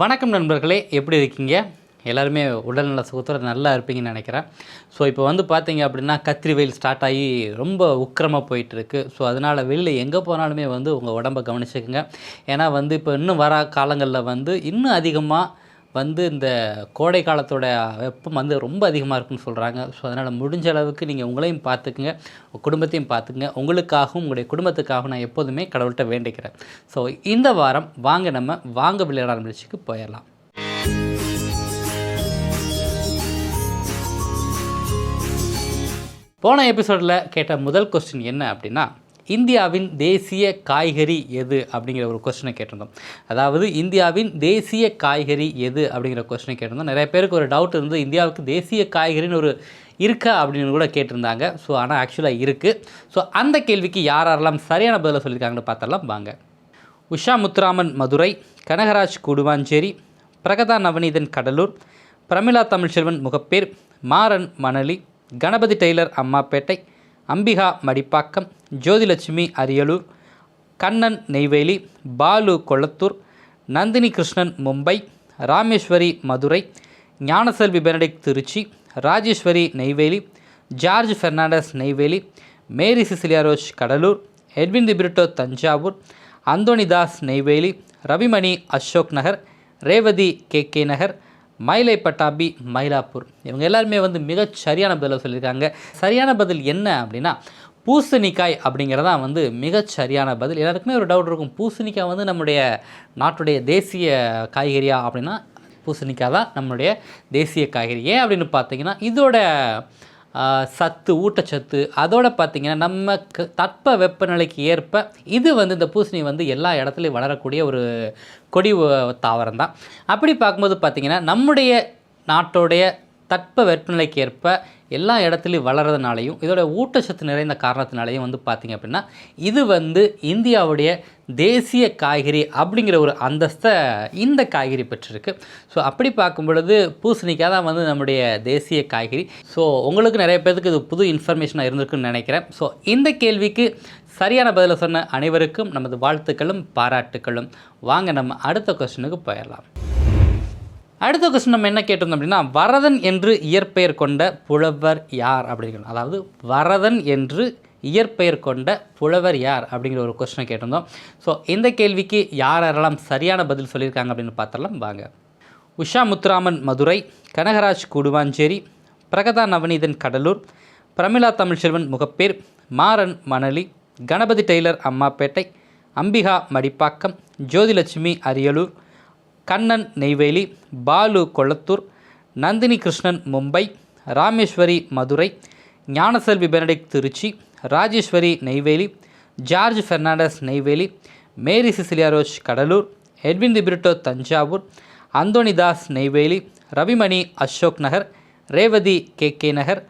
வணக்கம் நண்பர்களே எப்படி இருக்கீங்க? எல்லாருமே உடல்நல சுகத்தோடு நல்லா இருப்பீங்கன்னு நினைக்கிறேன். ஸோ இப்போ வந்து பார்த்தீங்க அப்படின்னா கத்திரி வெயில் ஸ்டார்ட் ஆகி ரொம்ப உக்கிரமாக போயிட்டுருக்கு. ஸோ அதனால் வெளியில் எங்கே போனாலுமே வந்து உங்கள் உடம்பை கவனிச்சுக்கோங்க. ஏன்னா வந்து இப்போ இன்னும் வர காலங்களில் வந்து இன்னும் அதிகமாக வந்து இந்த கோடை காலத்தோட வெப்பம் வந்து ரொம்ப அதிகமாக இருக்குன்னு சொல்கிறாங்க ஸோ அதனால் முடிஞ்ச அளவுக்கு நீங்கள் உங்களையும் பார்த்துக்குங்க குடும்பத்தையும் பார்த்துக்குங்க. உங்களுக்காகவும் உங்களுடைய குடும்பத்துக்காகவும் நான் எப்போதுமே கடவுள்கிட்ட வேண்டிக்கிறேன். ஸோ இந்த வாரம் வாங்க நம்ம வாங்க விளையாட நிகழ்ச்சிக்கு போயிடலாம். போன எபிசோடில் கேட்ட முதல் கொஸ்டின் என்ன அப்படின்னா இந்தியாவின் தேசிய காய்கறி எது அப்படிங்கிற ஒரு கொஸ்டினை கேட்டிருந்தோம். அதாவது இந்தியாவின் தேசிய காய்கறி எது அப்படிங்கிற கொஸ்டினை கேட்டிருந்தோம். நிறைய பேருக்கு ஒரு டவுட் இருந்து இந்தியாவுக்கு தேசிய காய்கறின்னு ஒரு இருக்கா அப்படின்னு கூட கேட்டிருந்தாங்க. ஸோ ஆனால் ஆக்சுவலாக இருக்குது ஸோ அந்த கேள்விக்கு யார் யாரெல்லாம் சரியான பதிலை சொல்லியிருக்காங்கன்னு பார்த்தரலாம் வாங்க. Usha Muthuraman Madurai Kanagaraj Guduvancheri Pragatha Navaneethan Cuddalore Pramila Tamilselvan Mogappair Maran Manali Ganapathi tailor Ammapettai Ambika Madipakkam Jothilakshmi Ariyalur Kannan Neyveli Balu Kolathur Nandhini Krishnan Mumbai Rameswari Madurai Gnanaselvi Benedict Trichy Rajeswari Neyveli George Fernandes Neyveli Mary Cecilia Roj Cuddalore Edwin DeBritto Thanjavur Anthonydas Neyveli Ravimani Ashok Nagar Revathi K K Nagar Mylai Pattabi Mylapore. இவங்க எல்லாருமே வந்து மிகச் சரியான பதிலை சொல்லியிருக்காங்க. சரியான பதில் என்ன அப்படின்னா பூசணிக்காய் அப்படிங்கிறதான் வந்து மிகச் சரியான பதில். எல்லாருக்குமே ஒரு டவுட் இருக்கும். பூசணிக்காய் வந்து நம்முடைய நாட்டுடைய தேசிய காய்கறியா அப்படின்னா பூசணிக்காய் தான் நம்மளுடைய தேசிய காய்கறி. ஏன் அப்படின்னு பார்த்தீங்கன்னா இதோட சத்து ஊட்டச்சத்து அதோட பார்த்திங்கன்னா நம்ம க- தட்ப வெப்பநிலைக்கு ஏற்ப இது வந்து இந்த பூசணி வந்து எல்லா இடத்துலையும் வளரக்கூடிய ஒரு கொடி தாவரம் தான். அப்படி பார்க்கும்போது பார்த்திங்கன்னா நம்முடைய நாட்டோடைய தட்ப வெப்பநிலைக்கு ஏற்ப எல்லா இடத்துலையும் வளர்றதுனாலையும் இதோட ஊட்டச்சத்து நிறைந்த காரணத்தினாலையும் வந்து பார்த்திங்க அப்படின்னா இது வந்து இந்தியாவுடைய தேசிய காய்கறி அப்படிங்கிற ஒரு அந்தஸ்தை இந்த காய்கறி பெற்றிருக்கு. ஸோ அப்படி பார்க்கும் பொழுது பூசணிக்காய் தான் வந்து நம்முடைய தேசிய காய்கறி. ஸோ உங்களுக்கு நிறைய பேருக்கு இது புது இன்ஃபர்மேஷனாக இருந்திருக்குன்னு நினைக்கிறேன். ஸோ இந்த கேள்விக்கு சரியான பதிலை சொன்ன அனைவருக்கும் நமது வாழ்த்துக்களும் பாராட்டுக்களும். வாங்க நம்ம அடுத்த கொஸ்டினுக்கு போயிடலாம். அடுத்த கொஸ்டின் நம்ம என்ன கேட்டிருந்தோம் அப்படின்னா வரதன் என்று இயற்பெயர் கொண்ட புலவர் யார்? அப்படிங்கிறோம் அதாவது வரதன் என்று இயற்பெயர் கொண்ட புலவர் யார்? அப்படிங்கிற ஒரு கொஸ்டினை கேட்டிருந்தோம். ஸோ இந்த கேள்விக்கு யார் யாரெல்லாம் சரியான பதில் சொல்லியிருக்காங்க அப்படின்னு பார்த்தரலாம் வாங்க. Usha Muthuraman Madurai Kanagaraj Guduvancheri Pragatha Navaneethan Cuddalore Pramila Tamilselvan Mogappair Maran Manali Ganapathi tailor Ammapettai Ambika Madipakkam Jothilakshmi Ariyalur Kannan Neyveli Balu Kolathur Nandhini Krishnan Mumbai Rameswari Madurai Gnanaselvi Benedict Trichy Rajeswari Neyveli George Fernandes Neyveli Mary Cecilia Roj Cuddalore Edwin DeBritto Thanjavur Anthonydas Neyveli Ravimani Ashok Nagar Revathi K K Nagar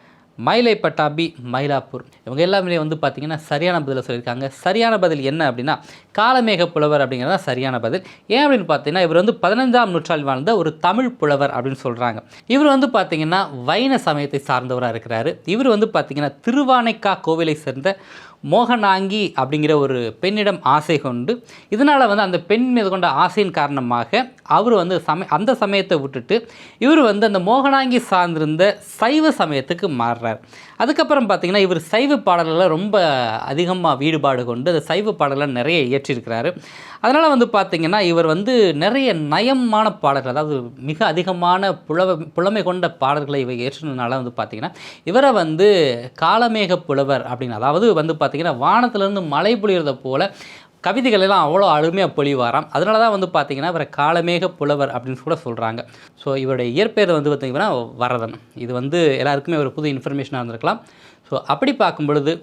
Mylai Pattabi Mylapore. இவங்க எல்லாமே வந்து பார்த்திங்கன்னா சரியான பதிலை சொல்லியிருக்காங்க. சரியான பதில் என்ன அப்படின்னா காலமேக புலவர் அப்படிங்கிறது தான் சரியான பதில். ஏன் அப்படின்னு பார்த்தீங்கன்னா இவர் வந்து பதினைந்தாம் நூற்றாண்டில் வாழ்ந்த ஒரு தமிழ் புலவர் அப்படின்னு சொல்கிறாங்க இவர் வந்து பார்த்திங்கன்னா வைண சமயத்தை சார்ந்தவராக இருக்கிறாரு. இவர் வந்து பார்த்திங்கன்னா திருவானைக்கா கோவிலை சேர்ந்த மோகனாங்கி அப்படிங்கிற ஒரு பெண்ணிடம் ஆசை கொண்டு இதனால் வந்து அந்த பெண் மீது கொண்ட ஆசையின் காரணமாக அவர் வந்து சமய அந்த சமயத்தை விட்டுட்டு இவர் வந்து அந்த மோகனாங்கி சார்ந்திருந்த சைவ சமயத்துக்கு மாறுறார். அதுக்கப்புறம் பார்த்திங்கன்னா இவர் சைவ பாடல்களில் ரொம்ப அதிகமாக ஈடுபாடு கொண்டு அந்த சைவ பாடல்களை நிறைய இயற்றியிருக்கிறாரு. அதனால் வந்து பார்த்திங்கன்னா இவர் வந்து நிறைய நயமான பாடல்கள் அதாவது மிக அதிகமான புலவ புலமை கொண்ட பாடல்களை இவர் இயற்றினதுனால வந்து பார்த்திங்கன்னா இவரை வந்து காலமேக புலவர் அப்படின்னு அதாவது வந்து பார்த்திங்கன்னா வானத்திலிருந்து மழை பொழியறதை போல் கவிதைகள் எல்லாம் அவ்வளோ அருமையாக பொழிவாராம். அதனால தான் வந்து பார்த்திங்கன்னா இவரை காலமேக புலவர் அப்படின்னு கூட சொல்கிறாங்க ஸோ இவருடைய இயற்பெயர் வந்து பார்த்திங்கன்னா வரதன். இது வந்து எல்லாருக்குமே ஒரு புது இன்ஃபர்மேஷனாக இருந்திருக்கலாம். ஸோ அப்படி பார்க்கும் பொழுது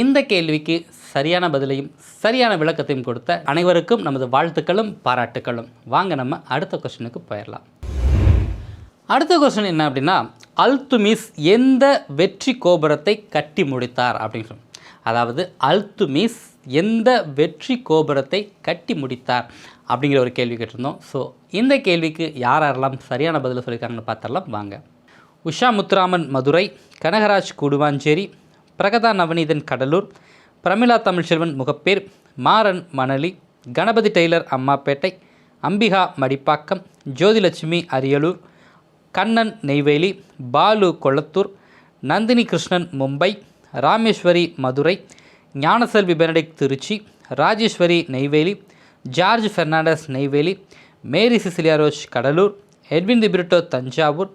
இந்த கேள்விக்கு சரியான பதிலையும் சரியான விளக்கத்தையும் கொடுத்த அனைவருக்கும் நமது வாழ்த்துக்களும் பாராட்டுக்களும். வாங்க நம்ம அடுத்த கொஸ்டினுக்கு போயிடலாம். அடுத்த கொஸ்டின் என்ன அப்படின்னா அல்துமிஸ் எந்த வெற்றி கோபுரத்தை கட்டி முடித்தார் அப்படின்னு சொல்லி அதாவது அல்துமிஸ் எந்த வெற்றி கோபுரத்தை கட்டி முடித்தார் அப்படிங்கிற ஒரு கேள்வி கேட்டிருந்தோம். ஸோ இந்த கேள்விக்கு யார் யாரெல்லாம் சரியான பதில் சொல்லியிருக்காங்கன்னு பார்த்தரலாம் வாங்க. Usha Muthuraman Madurai Kanagaraj Guduvancheri Pragatha Navaneethan Cuddalore Pramila Tamilselvan Mogappair Maran Manali Ganapathi tailor Ammapettai Ambika Madipakkam Jothilakshmi Ariyalur Kannan Neyveli Balu Kolathur Nandhini Krishnan Mumbai Rameswari Madurai Gnanaselvi Benedict Trichy Rajeswari Neyveli George Fernandes Neyveli Mary Cecilia Roj Cuddalore Edwin DeBritto Thanjavur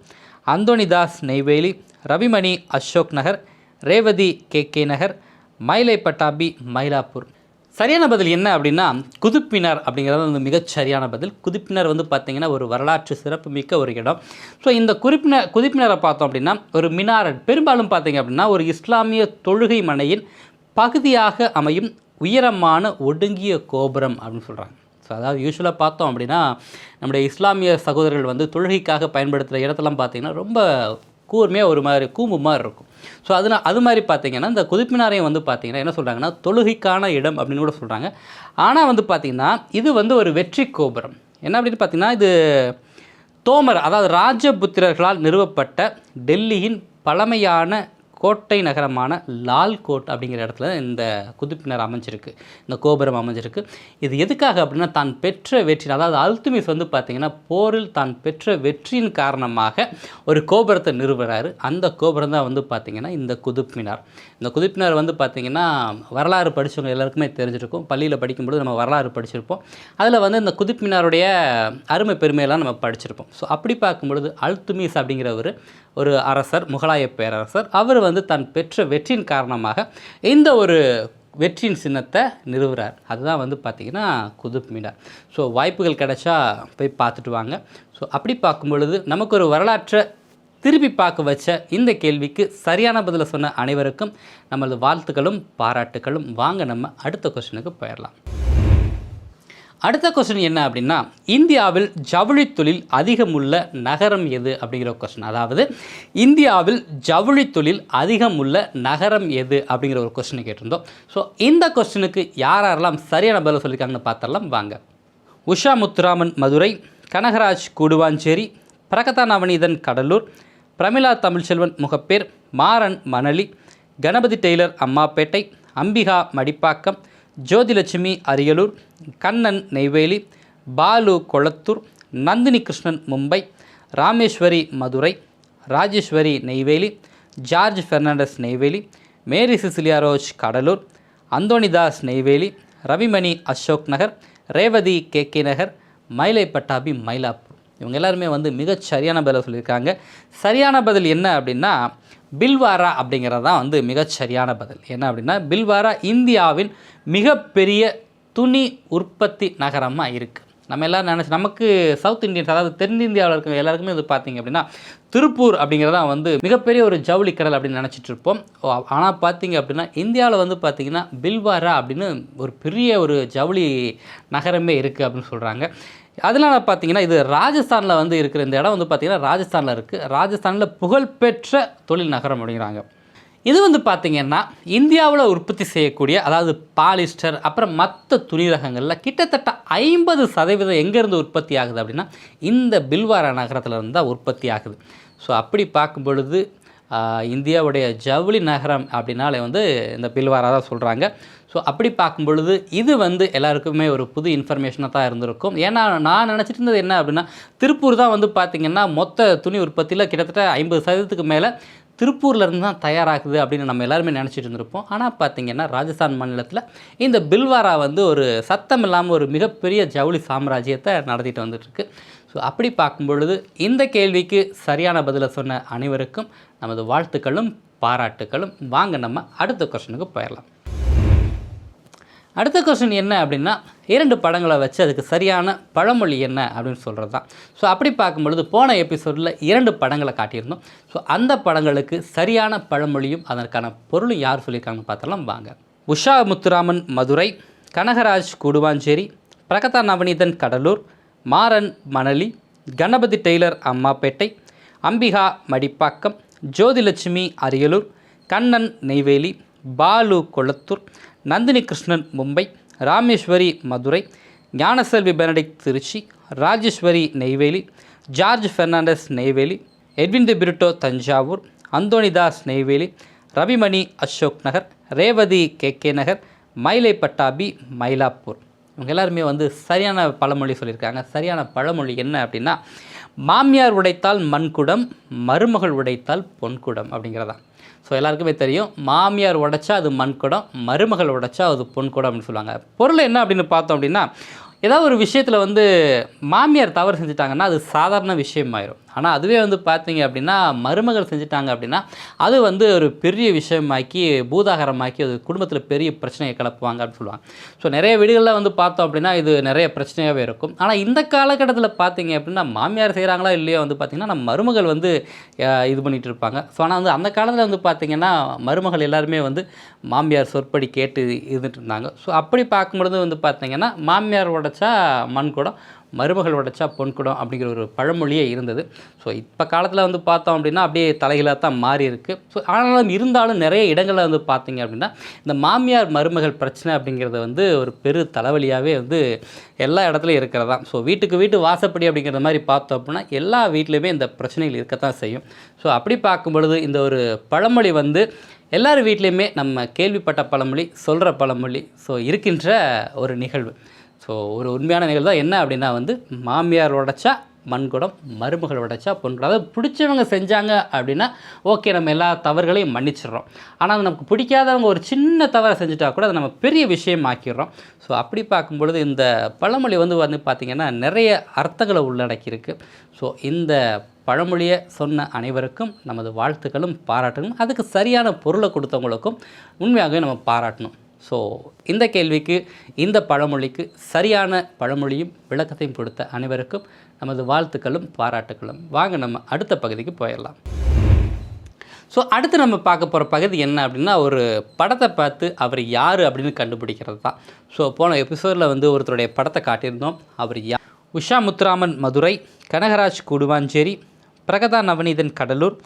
Anthonydas Neyveli Ravimani Ashok Nagar Revathi K K Nagar Mylai Pattabi Mylapore. சரியான பதில் என்ன அப்படின்னா குதிப்பினர் அப்படிங்கிறது வந்து மிகச் சரியான பதில். குதிப்பினர் வந்து பார்த்திங்கன்னா ஒரு வரலாற்று சிறப்புமிக்க ஒரு இடம். ஸோ இந்த குறிப்பினர் குதிப்பினரை பார்த்தோம் அப்படின்னா ஒரு மினாரட் பெரும்பாலும் பார்த்திங்க அப்படின்னா ஒரு இஸ்லாமிய தொழுகை மனையின் பகுதியாக அமையும் உயரமான ஒடுங்கிய கோபுரம் அப்படின்னு சொல்கிறாங்க ஸோ அதாவது யூஸ்வலாக பார்த்தோம் அப்படின்னா நம்முடைய இஸ்லாமிய சகோதரர்கள் வந்து தொழுகைக்காக பயன்படுத்துகிற இடத்தெல்லாம் பார்த்தீங்கன்னா ரொம்ப கூர்மையாக ஒரு மாதிரி கூம்பு மாதிரி இருக்கும். ஸோ அதனால் அது மாதிரி பார்த்தீங்கன்னா இந்த குதிப்பினாரையும் வந்து பார்த்தீங்கன்னா என்ன சொல்கிறாங்கன்னா தொழுகைக்கான இடம் அப்படின்னு கூட சொல்கிறாங்க ஆனால் வந்து பார்த்திங்கன்னா இது வந்து ஒரு வெற்றி கோபுரம். என்ன அப்படின்னு பார்த்தீங்கன்னா இது தோமர் அதாவது ராஜபுத்திரர்களால் நிறுவப்பட்ட டெல்லியின் பழமையான கோட்டை நகரமான லால்கோட் அப்படிங்கிற இடத்துல இந்த குதுப்பினர் அமைஞ்சிருக்கு இந்த கோபுரம் அமைஞ்சிருக்கு. இது எதுக்காக அப்படின்னா தான் பெற்ற வெற்றி அதாவது அல்துமிஸ் வந்து பார்த்திங்கன்னா போரில் தான் பெற்ற வெற்றியின் காரணமாக ஒரு கோபுரத்தை நிறுவுறாரு. அந்த கோபுரம் தான் வந்து பார்த்திங்கன்னா இந்த குதுப்பினார். இந்த குதுப்பினார் வந்து பார்த்திங்கன்னா வரலாறு படித்தவங்க எல்லாருக்குமே தெரிஞ்சிருக்கும். பள்ளியில் படிக்கும்பொழுது நம்ம வரலாறு படிச்சிருப்போம். அதில் வந்து இந்த குதுப்பினாருடைய அருமை பெருமையெல்லாம் நம்ம படிச்சிருப்போம். ஸோ அப்படி பார்க்கும்பொழுது அல்துமிஸ் அப்படிங்கிற ஒரு அரசர் முகலாய பேரரசர். அவர் வந்து வந்து தன் பெற்ற வெற்றியின் காரணமாக இந்த ஒரு வெற்றியின் சின்னத்தை நிறுவுறார். அதுதான் வந்து பார்த்திங்கன்னா குதுப் மீனார். ஸோ வாய்ப்புகள் கிடைச்சா போய் பார்த்துட்டு வாங்க. ஸோ அப்படி பார்க்கும் பொழுது நமக்கு ஒரு வரலாற்றை திருப்பி பார்க்க வச்ச இந்த கேள்விக்கு சரியான பதிலை சொன்ன அனைவருக்கும் நமது வாழ்த்துக்களும் பாராட்டுகளும் வாங்க நம்ம அடுத்த கொஸ்டினுக்கு போயிடலாம். அடுத்த கொஸ்டின் என்ன அப்படின்னா இந்தியாவில் ஜவுளி தொழில் அதிகமுள்ள நகரம் எது அப்படிங்கிற கொஸ்டின் அதாவது இந்தியாவில் ஜவுளி தொழில் அதிகமுள்ள நகரம் எது அப்படிங்கிற ஒரு கொஸ்டினை கேட்டிருந்தோம். ஸோ இந்த கொஸ்டினுக்கு யார் யாரெல்லாம் சரியான பதில் சொல்லியிருக்காங்கன்னு பார்த்தரலாம் வாங்க. Usha Muthuraman Madurai Kanagaraj Guduvancheri Pragatha Navaneethan Cuddalore Pramila Tamilselvan Mogappair Maran Manali Ganapathi tailor Ammapettai Ambika Madipakkam Jothilakshmi Ariyalur Kannan Neyveli Balu Kolathur Nandhini Krishnan Mumbai Rameswari Madurai Rajeswari Neyveli George Fernandes Neyveli Mary Cecilia Roj Cuddalore Anthonydas Neyveli Ravimani Ashok Nagar Revathi K K Nagar Mylai Pattabi Mylapore. இவங்க எல்லாருமே வந்து மிகச் சரியான பதில் சொல்லியிருக்காங்க. சரியான பதில் என்ன அப்படின்னா பில்வாரா அப்படிங்கிறது தான் வந்து மிகச்சரியான பதில். என்ன அப்படின்னா பில்வாரா இந்தியாவின் மிகப்பெரிய துணி உற்பத்தி நகரமாக இருக்குது நம்ம எல்லோரும் நினச்சி நமக்கு சவுத் இந்தியன்ஸ் அதாவது தென்னிந்தியாவில் இருக்க எல்லாருக்குமே இது பார்த்திங்க அப்படின்னா திருப்பூர் அப்படிங்கிறதா வந்து மிகப்பெரிய ஒரு ஜவுளி கடல் அப்படின்னு நினச்சிட்டு இருப்போம். ஆனால் பார்த்திங்க அப்படின்னா இந்தியாவில் வந்து பார்த்திங்கன்னா பில்வாரா அப்படின்னு ஒரு பெரிய ஒரு ஜவுளி நகரமே இருக்குது அப்படின்னு சொல்கிறாங்க அதனால பார்த்தீங்கன்னா இது ராஜஸ்தானில் வந்து இருக்கிற இந்த இடம் வந்து பார்த்திங்கன்னா ராஜஸ்தானில் இருக்குது ராஜஸ்தானில் புகழ்பெற்ற தொழில் நகரம் அப்படிங்கிறாங்க. இது வந்து பார்த்திங்கன்னா இந்தியாவில் உற்பத்தி செய்யக்கூடிய அதாவது பாலிஸ்டர் அப்புறம் மற்ற துணி ரகங்களில் கிட்டத்தட்ட ஐம்பது சதவீதம் எங்கேருந்து உற்பத்தி ஆகுது அப்படின்னா இந்த பில்வாரா நகரத்தில் இருந்து தான் உற்பத்தி ஆகுது. ஸோ அப்படி பார்க்கும் பொழுது இந்தியாவுடைய ஜவுளி நகரம் அப்படின்னாலே வந்து இந்த பில்வாரா தான் சொல்கிறாங்க ஸோ அப்படி பார்க்கும் பொழுது இது வந்து எல்லாருக்குமே ஒரு புது இன்ஃபர்மேஷனாக தான் இருந்திருக்கும். ஏன்னா நான் நினச்சிட்டு இருந்தது என்ன அப்படின்னா திருப்பூர் தான் வந்து பார்த்திங்கன்னா மொத்த துணி உற்பத்தியில் கிட்டத்தட்ட ஐம்பது சதவீதத்துக்கு மேலே திருப்பூர்லேருந்து தான் தயாராகுது அப்படின்னு நம்ம எல்லாருமே நினச்சிட்டு இருந்திருப்போம் ஆனால் பார்த்திங்கன்னா ராஜஸ்தான் மாநிலத்தில் இந்த பில்வாரா வந்து ஒரு சத்தம் இல்லாமல் ஒரு மிகப்பெரிய ஜவுளி சாம்ராஜ்யத்தை நடத்திட்டு வந்துட்டுருக்கு. ஸோ அப்படி பார்க்கும் பொழுது இந்த கேள்விக்கு சரியான பதிலை சொன்ன அனைவருக்கும் நமது வாழ்த்துக்களும் பாராட்டுக்களும். வாங்க நம்ம அடுத்த கொஷனுக்கு போயிடலாம். அடுத்த கொஸ்டின் என்ன அப்படின்னா இரண்டு படங்களை வச்சு அதுக்கு சரியான பழமொழி என்ன அப்படின்னு சொல்கிறது தான் ஸோ அப்படி பார்க்கும்பொழுது போன எபிசோடில் இரண்டு படங்களை காட்டியிருந்தோம். ஸோ அந்த படங்களுக்கு சரியான பழமொழியும் அதற்கான பொருளும் யார் சொல்லியிருக்காங்கன்னு பார்த்தலாம் வாங்க. Usha Muthuraman Madurai Kanagaraj Guduvancheri Pragatha Navaneethan Cuddalore Maran Manali Ganapathi tailor Ammapettai Ambika Madipakkam Jothilakshmi Ariyalur Kannan Neyveli Balu Kolathur Nandhini Krishnan Mumbai Rameswari Madurai Gnanaselvi Benedict Trichy Rajeswari Neyveli George Fernandes Neyveli Edwin De Britto Thanjavur Anthonydas Neyveli Ravimani Ashok Nagar Revathi K K Nagar Mylai Pattabi Mylapore. இவங்க எல்லாருமே வந்து சரியான பழமொழி சொல்லியிருக்காங்க. சரியான பழமொழி என்ன அப்படின்னா மாமியார் உடைத்தால் மண்குடம் மருமகள் உடைத்தால் பொன்குடம் அப்படிங்கிறதான். ஸோ எல்லாருக்குமே தெரியும் மாமியார் உடைச்சா அது மண்குடம் மருமகள் உடைச்சா அது பொன்குடம் அப்படின்னு சொல்லுவாங்க. பொருள் என்ன அப்படின்னு பார்த்தோம் அப்படின்னா ஏதாவது ஒரு விஷயத்தில் வந்து மாமியார் தவறு செஞ்சுட்டாங்கன்னா அது சாதாரண விஷயமாயிரும். ஆனால் அதுவே வந்து பார்த்தீங்க அப்படின்னா மருமகள் செஞ்சுட்டாங்க அப்படின்னா அது வந்து ஒரு பெரிய விஷயமாக்கி பூதாகரமாக்கி அது குடும்பத்தில் பெரிய பிரச்சனையை கிளப்புவாங்க அப்படின்னு சொல்லுவாங்க. ஸோ நிறைய வீடுகளில் வந்து பார்த்தோம் அப்படின்னா இது நிறைய பிரச்சனையாகவே இருக்கும். ஆனால் இந்த காலகட்டத்தில் பார்த்தீங்க அப்படின்னா மாமியார் செய்கிறாங்களா இல்லையோ வந்து பார்த்திங்கன்னா நம்ம மருமகள் வந்து இது பண்ணிகிட்டு இருப்பாங்க. ஸோ ஆனால் வந்து அந்த காலத்தில் வந்து பார்த்திங்கன்னா மருமகள் எல்லாருமே வந்து மாமியார் சொற்படி கேட்டு இருந்துட்டு இருந்தாங்க. ஸோ அப்படி பார்க்கும்பொழுது வந்து பார்த்திங்கன்னா மாமியார் உடைச்சா மண் குடம் மருமகள் உடைச்சா பொன் குடம் அப்படிங்கிற ஒரு பழமொழியே இருந்தது. ஸோ இப்போ காலத்தில் வந்து பார்த்தோம் அப்படின்னா அப்படியே தலைகளாக தான் மாறி இருக்கு. ஸோ ஆனாலும் இருந்தாலும் நிறைய இடங்களில் வந்து பார்த்தீங்க அப்படின்னா இந்த மாமியார் மருமகள் பிரச்சனை அப்படிங்கிறது வந்து ஒரு பெரு தலைவலியாகவே வந்து எல்லா இடத்துலையும் இருக்கிறதா. ஸோ வீட்டுக்கு வீட்டு வாசப்படி அப்படிங்கிற மாதிரி பார்த்தோம் அப்படின்னா எல்லா வீட்லேயுமே இந்த பிரச்சனைகள் இருக்கத்தான் செய்யும். ஸோ அப்படி பார்க்கும் பொழுது இந்த ஒரு பழமொழி வந்து எல்லார் வீட்லேயுமே நம்ம கேள்விப்பட்ட பழமொழி சொல்கிற பழமொழி ஸோ இருக்கின்ற ஒரு நிகழ்வு. ஸோ ஒரு உண்மையான நிகழ்வு தான் என்ன அப்படின்னா வந்து மாமியார் உடைச்சா மண்குடம் மருமகள் உடைச்சா பொன்குடம். அதாவது பிடிச்சவங்க செஞ்சாங்க அப்படின்னா ஓகே நம்ம எல்லா தவறுகளையும் மன்னிச்சிடுறோம். ஆனால் நமக்கு பிடிக்காதவங்க ஒரு சின்ன தவறை செஞ்சுட்டா கூட அதை நம்ம பெரிய விஷயம் ஆக்கிடுறோம். ஸோ அப்படி பார்க்கும்பொழுது இந்த பழமொழி வந்து வந்து பார்த்திங்கன்னா நிறைய அர்த்தங்களை உள்ளடக்கியிருக்கு. ஸோ இந்த பழமொழியை சொன்ன அனைவருக்கும் நமது வாழ்த்துக்களும் பாராட்டணும் அதுக்கு சரியான பொருளை கொடுத்தவங்களுக்கும் உண்மையாகவே நம்ம பாராட்டணும். ஸோ இந்த கேள்விக்கு இந்த பழமொழிக்கு சரியான பழமொழியும் விளக்கத்தையும் கொடுத்த அனைவருக்கும் நமது வாழ்த்துக்களும் பாராட்டுகளும். வாங்க நம்ம அடுத்த பகுதிக்கு போயிடலாம். ஸோ அடுத்து நம்ம பார்க்க போகிற பகுதி என்ன அப்படின்னா ஒரு படத்தை பார்த்து அவர் யார் அப்படின்னு கண்டுபிடிக்கிறது தான். ஸோ போன எபிசோடில் வந்து ஒருத்தருடைய படத்தை காட்டியிருந்தோம். அவர் யா Usha Muthuraman Madurai Kanagaraj Guduvancheri Pragatha Navaneethan Cuddalore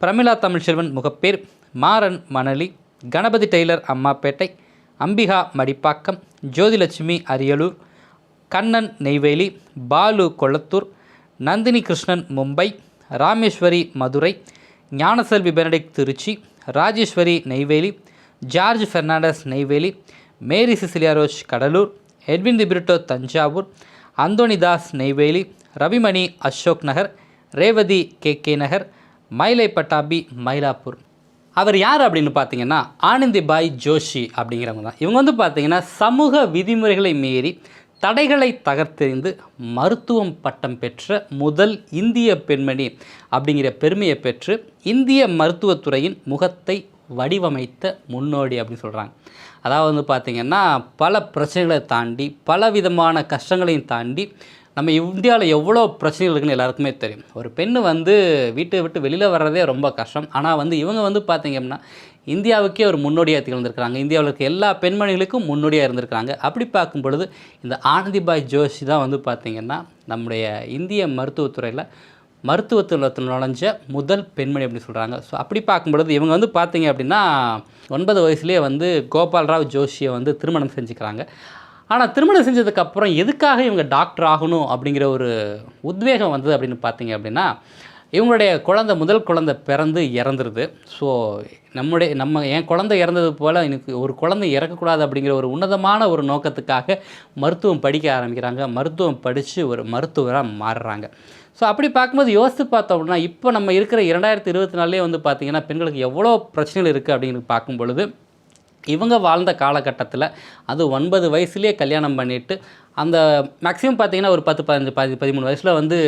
Pramila Tamilselvan Mogappair Maran Manali Ganapathi tailor Ammapettai Ambika Madipakkam Jothilakshmi Ariyalur Kannan Neyveli Balu Kolathur Nandhini Krishnan Mumbai Rameswari Madurai Gnanaselvi Benedict Trichy Rajeswari Neyveli George Fernandes Neyveli Mary Cecilia Roj Cuddalore Edwin DeBritto Thanjavur Anthonydas Neyveli Ravimani Ashok Nagar Revathi K K Nagar Mylai Pattabi Mylapore. அவர் யார் அப்படின்னு பார்த்தீங்கன்னா ஆனந்திபாய் ஜோஷி அப்படிங்கிறவங்க தான். இவங்க வந்து பார்த்தீங்கன்னா சமூக விதிமுறைகளை மீறி தடைகளை தகர்த்தெறிந்து மருத்துவம் பட்டம் பெற்ற முதல் இந்திய பெண்மணி அப்படிங்கிற பெருமையை பெற்று இந்திய மருத்துவத்துறையின் முகத்தை வடிவமைத்த முன்னோடி அப்படின்னு சொல்கிறாங்க அதாவது வந்து பார்த்திங்கன்னா பல பிரச்சனைகளை தாண்டி பல விதமான கஷ்டங்களையும் தாண்டி நம்ம இந்தியாவில் எவ்வளோ பிரச்சனைகள் இருக்குன்னு எல்லாருக்குமே தெரியும். ஒரு பெண் வந்து வீட்டை விட்டு வெளியில் வர்றதே ரொம்ப கஷ்டம். ஆனால் வந்து இவங்க வந்து பார்த்திங்க அப்படின்னா இந்தியாவுக்கே ஒரு முன்னோடியாக திகழ்ந்திருக்கிறாங்க. இந்தியாவில் இருக்க எல்லா பெண்மணிகளுக்கும் முன்னோடியாக இருந்திருக்கிறாங்க. அப்படி பார்க்கும் பொழுது இந்த ஆனந்திபாய் ஜோஷி தான் வந்து பார்த்திங்கன்னா நம்முடைய இந்திய மருத்துவத்துறையில் மருத்துவத்தில் நுழைஞ்ச முதல் பெண்மணி அப்படின்னு சொல்கிறாங்க ஸோ அப்படி பார்க்கும்பொழுது இவங்க வந்து பார்த்தீங்க அப்படின்னா ஒன்பது வயசுலேயே வந்து கோபால்ராவ் ஜோஷியை வந்து திருமணம் செஞ்சுக்கிறாங்க. ஆனால் திருமணம் செஞ்சதுக்கப்புறம் எதுக்காக இவங்க டாக்டர் ஆகணும் அப்படிங்கிற ஒரு உத்வேகம் வந்தது அப்படின்னு பார்த்தீங்க அப்படின்னா இவங்களுடைய குழந்தை முதல் குழந்தை பிறந்து இறந்துருது. ஸோ நம்முடைய நம்ம என் குழந்தை இறந்தது போல் எனக்கு ஒரு குழந்தை இறக்கக்கூடாது அப்படிங்கிற ஒரு உன்னதமான ஒரு நோக்கத்துக்காக மருத்துவம் படிக்க ஆரம்பிக்கிறாங்க. மருத்துவம் படித்து ஒரு மருத்துவராக மாறுறாங்க. ஸோ அப்படி பார்க்கும்போது யோசித்து பார்த்தோம் அப்படின்னா இப்போ நம்ம இருக்கிற இரண்டாயிரத்தி இருபத்தி நாலுலேயே வந்து பார்த்திங்கன்னா பெண்களுக்கு எவ்வளோ பிரச்சனைகள் இருக்குது அப்படின்னு பார்க்கும் பொழுது இவங்க வாழ்ந்த காலகட்டத்தில் அது ஒன்பது வயசுலேயே கல்யாணம் பண்ணிட்டு அந்த மேக்ஸிமம் பார்த்தீங்கன்னா ஒரு பத்து பதினஞ்சு பதி பதிமூணு வயசில் வந்து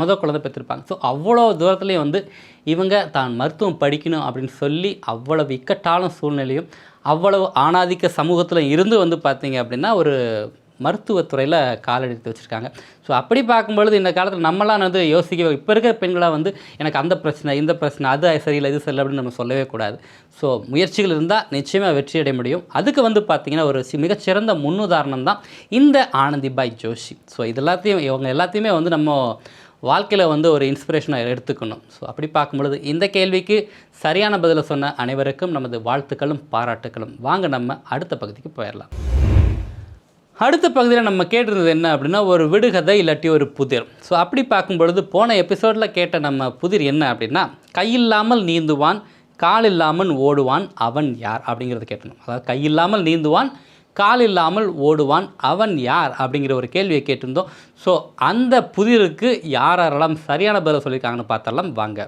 முத குழந்தை பெற்றிருப்பாங்க. ஸோ அவ்வளோ தூரத்துலேயும் வந்து இவங்க தான் மருத்துவம் படிக்கணும் அப்படின்னு சொல்லி அவ்வளவு இக்கட்டான சூழ்நிலையும் அவ்வளவு ஆணாதிக்க சமூகத்தில் இருந்து வந்து பார்த்தீங்க அப்படின்னா ஒரு மருத்துவத்துறையில் காலடித்து வச்சுருக்காங்க. ஸோ அப்படி பார்க்கும்பொழுது இந்த காலத்தில் நம்மளாம் வந்து யோசிக்க இப்போ இருக்கிற பெண்களாக வந்து எனக்கு அந்த பிரச்சனை இந்த பிரச்சனை அது சரியில்லை இது சரியில்லை அப்படின்னு நம்ம சொல்லவே கூடாது. ஸோ முயற்சிகள் இருந்தால் நிச்சயமாக வெற்றி அடைய முடியும். அதுக்கு வந்து பார்த்திங்கன்னா ஒரு சி- மிகச்சிறந்த முன்னுதாரணம் தான் இந்த ஆனந்திபாய் ஜோஷி. ஸோ இது எல்லாத்தையும் இவங்க எல்லாத்தையுமே வந்து நம்ம வாழ்க்கையில் வந்து ஒரு இன்ஸ்பிரேஷனாக எடுத்துக்கணும். ஸோ அப்படி பார்க்கும்பொழுது இந்த கேள்விக்கு சரியான பதிலை சொன்ன அனைவருக்கும் நமது வாழ்த்துக்களும் பாராட்டுக்களும். வாங்க நம்ம அடுத்த பகுதிக்கு போயிடலாம். அடுத்த பகுதியில் நம்ம கேட்டிருந்தது என்ன அப்படின்னா ஒரு விடுகதை இல்லாட்டி ஒரு புதிர். ஸோ அப்படி பார்க்கும் பொழுது போன எபிசோடில் கேட்ட நம்ம புதிர் என்ன அப்படின்னா கையில்லாமல் நீந்துவான் கால் இல்லாமல் ஓடுவான் அவன் யார் அப்படிங்கிறத கேட்டணும். அதாவது கையில்லாமல் நீந்துவான் கால் இல்லாமல் ஓடுவான் அவன் யார் அப்படிங்கிற ஒரு கேள்வியை கேட்டிருந்தோம். ஸோ அந்த புதிருக்கு யார் யாரெல்லாம் சரியான பதில் சொல்லியிருக்காங்கன்னு பார்த்தரலாம் வாங்க.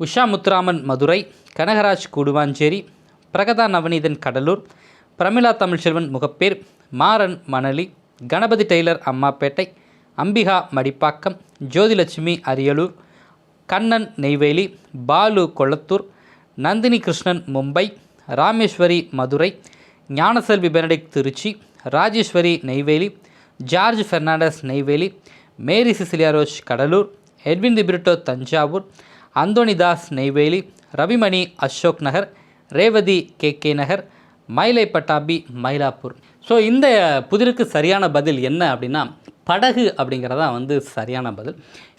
Usha Muthuraman Madurai Kanagaraj Guduvancheri Pragatha Navaneethan Cuddalore Pramila Tamilselvan Mogappair Maran Manali Ganapathi tailor Ammapettai Ambika Madipakkam Jothilakshmi Ariyalur Kannan Neyveli Balu Kolathur Nandhini Krishnan Mumbai Rameswari Madurai Gnanaselvi Benedict Trichy Rajeswari Neyveli George Fernandes Neyveli Mary Cecilia Roj Cuddalore Edwin DeBritto Thanjavur Anthonydas Neyveli Ravimani Ashok Nagar Revathi K K Nagar Mylai Pattabi Mylapore. So இந்த புதிருக்கு சரியான பதில் என்ன அப்படின்னா படகு அப்படிங்கிறதா வந்து சரியான பதில்.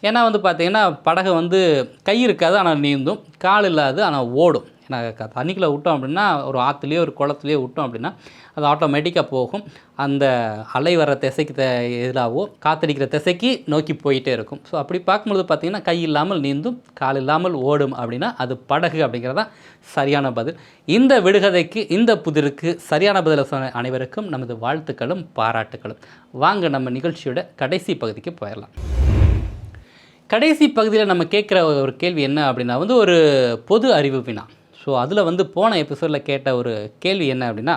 ஏன்னா வந்து பார்த்திங்கன்னா படகு வந்து கை இருக்காது ஆனால் நீந்தும். கால் இல்லாது ஆனால் ஓடும். ஏன்னா தண்ணிக்குள்ளே விட்டோம் அப்படின்னா ஒரு ஆற்றுலையோ ஒரு குளத்துலையோ விட்டோம் அப்படின்னா அது ஆட்டோமேட்டிக்காக போகும். அந்த அலை வர திசைக்கு த எதிராகவோ காத்தடிக்கிற திசைக்கு நோக்கி போயிட்டே இருக்கும். ஸோ அப்படி பார்க்கும்பொழுது பார்த்திங்கன்னா கை இல்லாமல் நீந்தும் கால் இல்லாமல் ஓடும் அப்படின்னா அது படகு அப்படிங்கிறதான் சரியான பதில். இந்த விடுகதைக்கு இந்த புதிருக்கு சரியான பதிலை சொன்ன அனைவருக்கும் நமது வாழ்த்துக்களும் பாராட்டுக்களும். வாங்க நம்ம நிகழ்ச்சியோட கடைசி பகுதிக்கு போயிடலாம். கடைசி பகுதியில் நம்ம கேட்குற ஒரு கேள்வி என்ன அப்படின்னா வந்து ஒரு பொது அறிவு வினா. ஸோ அதில் வந்து போன எபிசோடில் கேட்ட ஒரு கேள்வி என்ன அப்படின்னா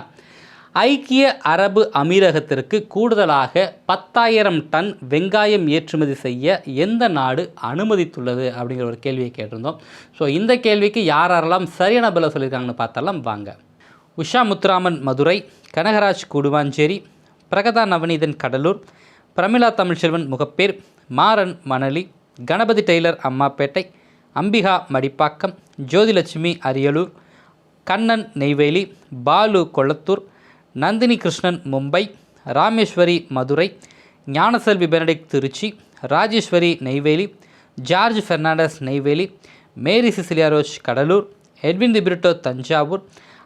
ஐக்கிய அரபு அமீரகத்திற்கு கூடுதலாக பத்தாயிரம் டன் வெங்காயம் ஏற்றுமதி செய்ய எந்த நாடு அனுமதித்துள்ளது அப்படிங்கிற ஒரு கேள்வியை கேட்டிருந்தோம். ஸோ இந்த கேள்விக்கு யார் யாரெல்லாம் சரியான பதில் சொல்லியிருக்காங்கன்னு பார்த்தாலாம் வாங்க. Usha Muthuraman Madurai Kanagaraj Guduvancheri Pragatha Navaneethan Cuddalore Pramila Tamilselvan Mogappair Maran Manali Ganapathi tailor Ammapettai Ambika Madipakkam Jothilakshmi Ariyalur Kannan Neyveli Balu Kolathur Nandhini Krishnan Mumbai Rameswari Madurai Gnanaselvi Benedict Trichy Rajeswari Neyveli George Fernandes Neyveli Mary Cecilia Roj Cuddalore Edwin DeBritto Thanjavur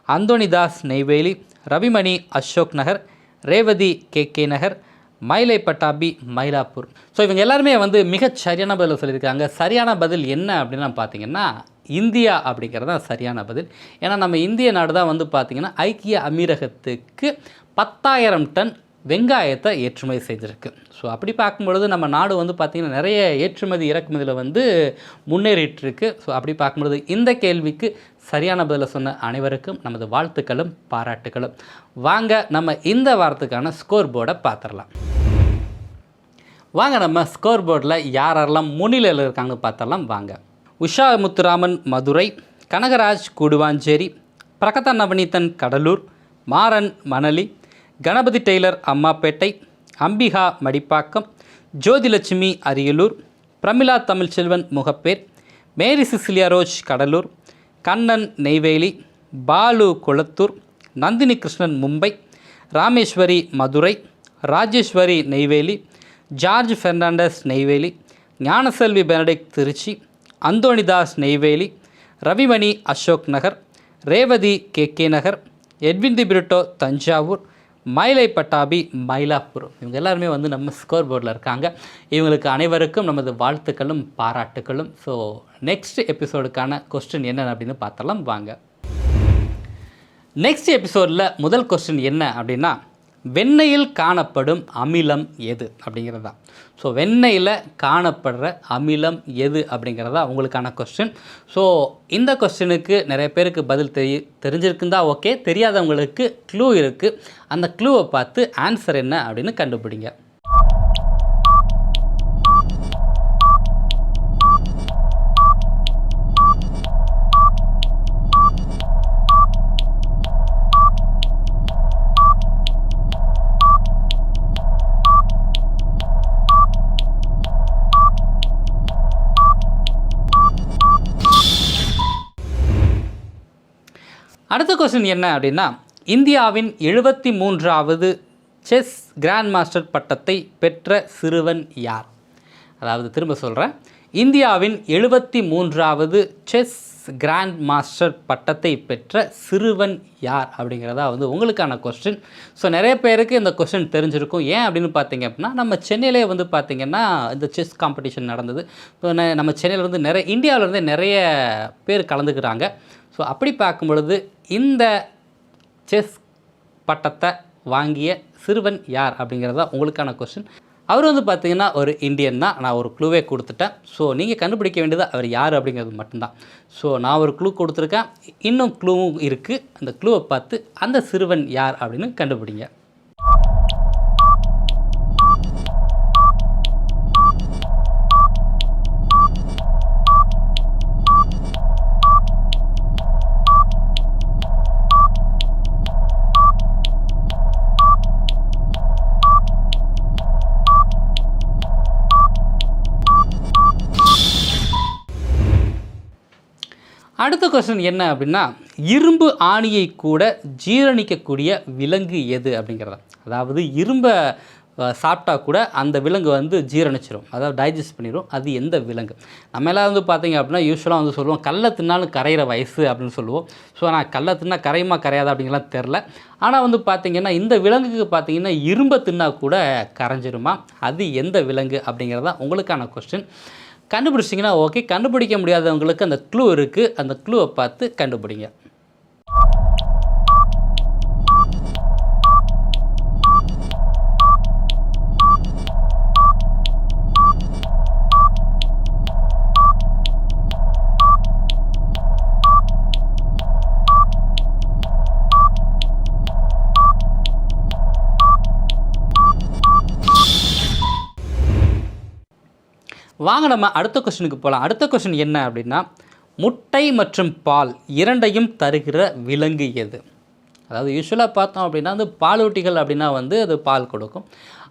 Anthonydas Neyveli Ravimani Ashok Nagar Revathi K K Nagar Mylai Pattabi Mylapore. So இவங்க எல்லாருமே வந்து மிகச் சரியான பதில் சொல்லியிருக்காங்க. சரியான பதில் என்ன அப்படின்னா பார்த்தீங்கன்னா இந்தியா அப்படிங்கிறது தான் சரியான பதில். ஏன்னா நம்ம இந்திய நாடு தான் வந்து பார்த்திங்கன்னா ஐக்கிய அமீரகத்துக்கு பத்தாயிரம் டன் வெங்காயத்தை ஏற்றுமதி செய்திருக்கு ஸோ அப்படி பார்க்கும்பொழுது நம்ம நாடு வந்து பார்த்திங்கன்னா நிறைய ஏற்றுமதி இறக்குமதியில் வந்து முன்னேறிட்டுருக்கு ஸோ அப்படி பார்க்கும்பொழுது இந்த கேள்விக்கு சரியான பதிலை சொன்ன அனைவருக்கும் நமது வாழ்த்துக்களும் பாராட்டுகளும். வாங்க நம்ம இந்த வாரத்துக்கான ஸ்கோர் போர்டை பார்த்துடலாம். வாங்க நம்ம ஸ்கோர் போர்டில் யார் யாரெல்லாம் முன்னிலையில் இருக்காங்கன்னு பார்த்தரலாம் வாங்க. Usha Muthuraman Madurai. Kanagaraj Guduvancheri. Pragatha Navaneethan Cuddalore. Maran Manali. Ganapathi tailor Ammapettai. Ambika Madipakkam. Jothilakshmi Ariyalur. Pramila Tamilselvan Mogappair. Mary Cecilia Roj Cuddalore. Kannan Neyveli Balu Kolathur Nandhini Krishnan Mumbai Rameswari Madurai Rajeswari Neyveli George Fernandes Neyveli Gnanaselvi Benedict Trichy Anthonydas Neyveli Ravimani Ashok Nagar Revathi K K Nagar Edwin De Britto Thanjavur Mylai Pattabi Mylapore. இவங்க எல்லாருமே வந்து நம்ம score போர்டில் இருக்காங்க. இவங்களுக்கு அனைவருக்கும் நமது வாழ்த்துக்களும் பாராட்டுக்களும். ஸோ நெக்ஸ்ட் எபிசோடுக்கான கொஸ்டின் என்ன அப்படின்னு பார்த்தலாம் வாங்க. நெக்ஸ்ட் எபிசோடில் முதல் கொஸ்டின் என்ன அப்படின்னா வெண்ணெயில் காணப்படும் அமிலம் எது அப்படிங்கிறது. தான் ஸோ வெண்ணெயில் காணப்படுற அமிலம் எது அப்படிங்கிறதா உங்களுக்கான கொஸ்டின் ஸோ இந்த கொஸ்டினுக்கு நிறைய பேருக்கு பதில் தெரி தெரிஞ்சிருக்குந்தா ஓகே தெரியாதவங்களுக்கு க்ளூ இருக்குது அந்த க்ளூவை பார்த்து ஆன்சர் என்ன அப்படின்னு கண்டுபிடிங்க. அடுத்த கொஸ்டின் என்ன அப்படின்னா இந்தியாவின் எழுபத்தி மூன்றாவது செஸ் கிராண்ட் மாஸ்டர் பட்டத்தை பெற்ற சிறுவன் யார்? அதாவது திரும்ப சொல்கிறேன் இந்தியாவின் எழுபத்தி மூன்றாவது செஸ் கிராண்ட் மாஸ்டர் பட்டத்தை பெற்ற சிறுவன் யார் அப்படிங்கிறதா வந்து உங்களுக்கான கொஸ்டின் ஸோ நிறைய பேருக்கு இந்த கொஸ்டின் தெரிஞ்சிருக்கும். ஏன் அப்படின்னு பார்த்தீங்க அப்படின்னா நம்ம சென்னையிலே வந்து பார்த்திங்கன்னா இந்த செஸ் காம்படிஷன் நடந்தது. ந- நம்ம சென்னையில் வந்து நிறைய இந்தியாவிலேருந்தே நிறைய பேர் கலந்துக்கிறாங்க. ஸோ அப்படி பார்க்கும் பொழுது இந்த செஸ் பட்டத்தை வாங்கிய சிறுவன் யார் அப்படிங்கிறது தான் உங்களுக்கான கொஸ்டின் அவர் வந்து பார்த்தீங்கன்னா ஒரு இந்தியன் தான். நான் ஒரு க்ளூவே கொடுத்துட்டேன். ஸோ நீங்கள் கண்டுபிடிக்க வேண்டியது அவர் யார் அப்படிங்கிறது மட்டும்தான். ஸோ நான் ஒரு க்ளூ கொடுத்துருக்கேன். இன்னும் க்ளூவும் இருக்குது அந்த க்ளூவை பார்த்து அந்த சிறுவன் யார் அப்படின்னு கண்டுபிடிங்க. அடுத்த கொஸ்டின் என்ன அப்படின்னா இரும்பு ஆணியை கூட ஜீரணிக்கக்கூடிய விலங்கு எது அப்படிங்கிறத. அதாவது இரும்பை சாப்பிட்டா கூட அந்த விலங்கு வந்து ஜீரணிச்சிரும். அதாவது டைஜஸ்ட் பண்ணிடும் அது எந்த விலங்கு? நம்ம எல்லாம் வந்து பார்த்திங்க அப்படின்னா யூஸ்வலாக வந்து சொல்லுவோம் கல்லை தின்னாலும் கரையிற வயசு அப்படின்னு சொல்லுவோம். ஸோ நான் கல்லை தின்னா கரையுமா கரையாதா அப்படிங்கலாம் தெரில. ஆனால் வந்து பார்த்திங்கன்னா இந்த விலங்குக்கு பார்த்தீங்கன்னா இரும்பை தின்னா கூட கரைஞ்சிருமா? அது எந்த விலங்கு அப்படிங்கிறது தான் உங்களுக்கான கொஸ்டின் கண்டுபிடிச்சிங்கன்னா ஓகே கண்டுபிடிக்க முடியாதவங்களுக்கு அந்த க்ளூ இருக்குது அந்த க்ளூவை பார்த்து கண்டுபிடிங்க. வாங்க நம்ம அடுத்த கொஷனுக்கு போகலாம் அடுத்த கொஷின் என்ன அப்படின்னா முட்டை மற்றும் பால் இரண்டையும் தருகிற விலங்கு எது? அதாவது யூஸ்வலாக பார்த்தோம் அப்படின்னா வந்து பாலூட்டிகள் அப்படின்னா வந்து அது பால் கொடுக்கும்.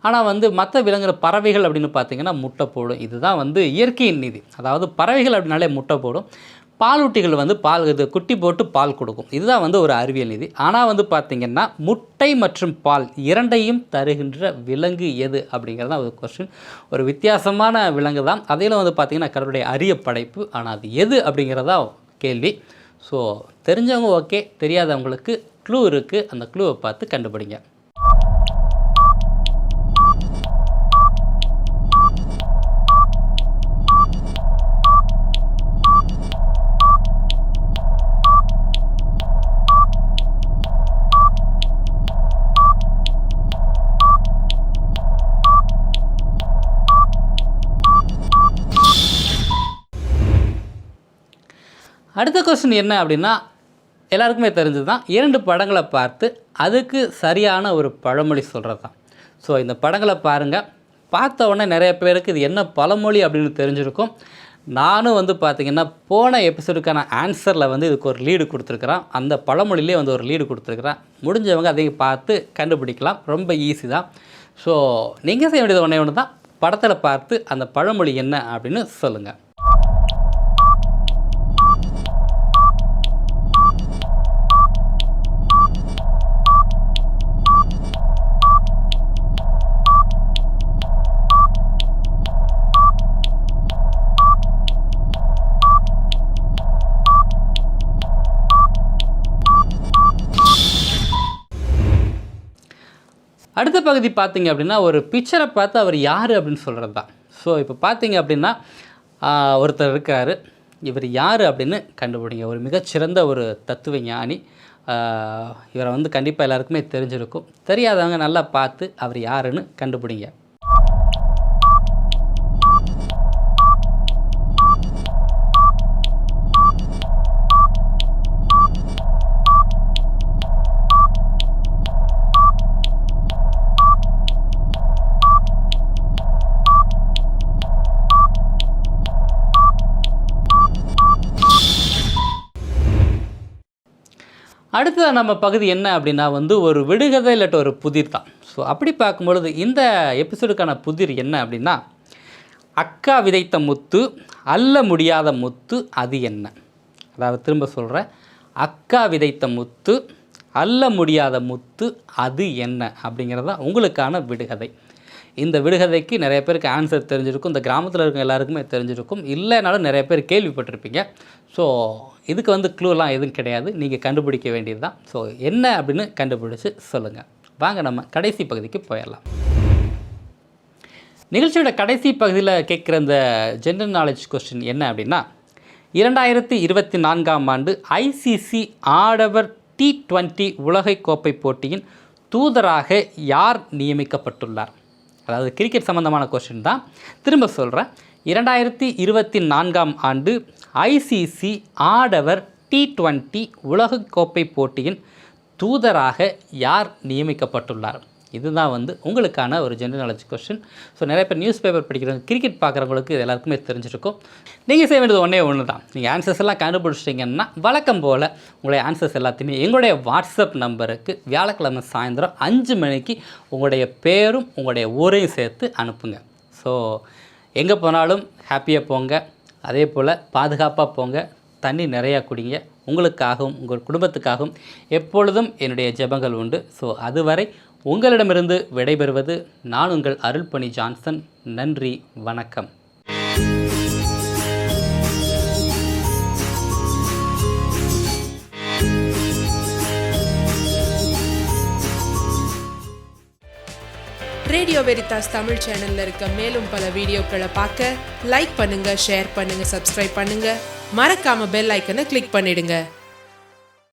ஆனால் வந்து மற்ற விலங்குகிற பறவைகள் அப்படின்னு பார்த்தீங்கன்னா முட்டை போடும். இதுதான் வந்து இயற்கையின் நீதி. அதாவது பறவைகள் அப்படின்னாலே முட்டை போடும். பாலூட்டிகள் வந்து பால் இது குட்டி போட்டு பால் கொடுக்கும். இதுதான் வந்து ஒரு அறிவியல் நிதி. ஆனால் வந்து பார்த்திங்கன்னா முட்டை மற்றும் பால் இரண்டையும் தருகின்ற விலங்கு எது அப்படிங்கிறது தான் ஒரு கொஸ்டின் ஒரு வித்தியாசமான விலங்கு தான் அதையில வந்து பார்த்திங்கன்னா கடவுளுடைய அரிய படைப்பு ஆனால் அது எது அப்படிங்கிறதா கேள்வி. ஸோ தெரிஞ்சவங்க ஓகே தெரியாதவங்களுக்கு க்ளூ இருக்குது அந்த க்ளூவை பார்த்து கண்டுபிடிங்க. அடுத்த கொஸ்டின் என்ன அப்படின்னா எல்லாருக்குமே தெரிஞ்சது தான் இரண்டு படங்களை பார்த்து அதுக்கு சரியான ஒரு பழமொழி சொல்கிறது தான் ஸோ இந்த படங்களை பாருங்கள் பார்த்த உடனே நிறைய பேருக்கு இது என்ன பழமொழி அப்படின்னு தெரிஞ்சிருக்கும். நானும் வந்து பார்த்திங்கன்னா போன எபிசோடுக்கான ஆன்சரில் வந்து இதுக்கு ஒரு லீடு கொடுத்துருக்குறேன். அந்த பழமொழியிலே வந்து ஒரு லீடு கொடுத்துருக்குறேன். முடிஞ்சவங்க அதையும் பார்த்து கண்டுபிடிக்கலாம். ரொம்ப ஈஸி தான். ஸோ நீங்கள் செய்ய வேண்டியது ஒன்றே ஒன்று தான் படத்தில் பார்த்து அந்த பழமொழி என்ன அப்படின்னு சொல்லுங்கள் அடுத்த பகுதி பார்த்தீங்க அப்படின்னா ஒரு பிக்சரை பார்த்து அவர் யார் அப்படின்னு சொல்கிறது தான் ஸோ இப்போ பார்த்தீங்க அப்படின்னா ஒருத்தர் இருக்கார். இவர் யார் அப்படின்னு கண்டுபிடிங்க. ஒரு மிகச்சிறந்த ஒரு தத்துவ ஞானி. இவரை வந்து கண்டிப்பாக எல்லாருக்குமே தெரிஞ்சிருக்கும். தெரியாதவங்க நல்லா பார்த்து அவர் யாருன்னு கண்டுபிடிங்க. அடுத்ததாக நம்ம பகுதி என்ன அப்படின்னா வந்து ஒரு விடுகதை இல்லாட்ட ஒரு புதிர் தான். ஸோ அப்படி பார்க்கும்பொழுது இந்த எபிசோடுக்கான புதிர் என்ன அப்படின்னா அக்கா விதைத்த முத்து அல்ல முடியாத முத்து அது என்ன? அதாவது திரும்ப சொல்கிறேன் அக்கா விதைத்த முத்து அள்ள முடியாத முத்து அது என்ன? அப்படிங்கிறது தான் உங்களுக்கான விடுகதை. இந்த விடுகதைக்கு நிறைய பேருக்கு ஆன்சர் தெரிஞ்சிருக்கும் இந்த கிராமத்தில் இருக்க எல்லாருக்குமே தெரிஞ்சிருக்கும். இல்லைனாலும் நிறைய பேர் கேள்விப்பட்டிருப்பீங்க. ஸோ இதுக்கு வந்து க்ளூலாம் எதுவும் கிடையாது. நீங்கள் கண்டுபிடிக்க வேண்டியது தான் ஸோ என்ன அப்படின்னு கண்டுபிடிச்சு சொல்லுங்கள் வாங்க நம்ம கடைசி பகுதிக்கு போயிடலாம். நிகழ்ச்சியோட கடைசி பகுதியில் கேட்குற இந்த ஜென்ரல் நாலேஜ் கொஸ்டின் என்ன அப்படின்னா இரண்டாயிரத்தி இருபத்தி நான்காம் ஆண்டு ஐசிசி ஆடவர் டி டுவெண்ட்டி உலகை கோப்பை போட்டியின் தூதராக யார் நியமிக்கப்பட்டுள்ளார்? அதாவது கிரிக்கெட் சம்பந்தமான கொஸ்டின் தான். திரும்ப சொல்கிறேன் இரண்டாயிரத்தி இருபத்தி நான்காம் ஆண்டு ஐசிசி ஆடவர் டி டுவெண்ட்டி உலகக்கோப்பை போட்டியின் தூதராக யார் நியமிக்கப்பட்டுள்ளார்? இதுதான் வந்து உங்களுக்கான ஒரு ஜென்ரல் நாலேஜ் கொஸ்டின் ஸோ நிறைய பேர் நியூஸ் பேப்பர் படிக்கிறவங்க கிரிக்கெட் பார்க்குறவங்களுக்கு இது எல்லாருக்குமே தெரிஞ்சிருக்கும். நீங்கள் செய்ய வேண்டியது ஒன்றே ஒன்று தான் நீங்கள் ஆன்சர்ஸ் எல்லாம் கண்டுபிடிச்சிட்டிங்கன்னா வழக்கம் போல் உங்களுடைய ஆன்சர்ஸ் எல்லாத்தையுமே எங்களுடைய வாட்ஸ்அப் நம்பருக்கு வியாழக்கிழமை சாயந்தரம் அஞ்சு மணிக்கு உங்களுடைய பேரும் உங்களுடைய ஊரையும் சேர்த்து அனுப்புங்க. ஸோ எங்கே போனாலும் ஹாப்பியாக போங்க. அதே போல் பாதுகாப்பாக போங்க. தண்ணி நிறையா குடிங்க. உங்களுக்காகவும் உங்கள் குடும்பத்துக்காகவும் எப்பொழுதும் என்னுடைய ஜெபங்கள் உண்டு. ஸோ அதுவரை உங்களிடமிருந்து விடைபெறுவது நான் உங்கள் அருள்பணி ஜான்சன். நன்றி வணக்கம். ரேடியோ வெரிதாஸ் தமிழ் சேனலில் இருக்க மேலும் பல வீடியோக்களை பார்க்க லைக் பண்ணுங்கள் ஷேர் பண்ணுங்கள் சப்ஸ்கிரைப் பண்ணுங்கள் மறக்காமல் பெல் ஐக்கனை கிளிக் பண்ணிடுங்க.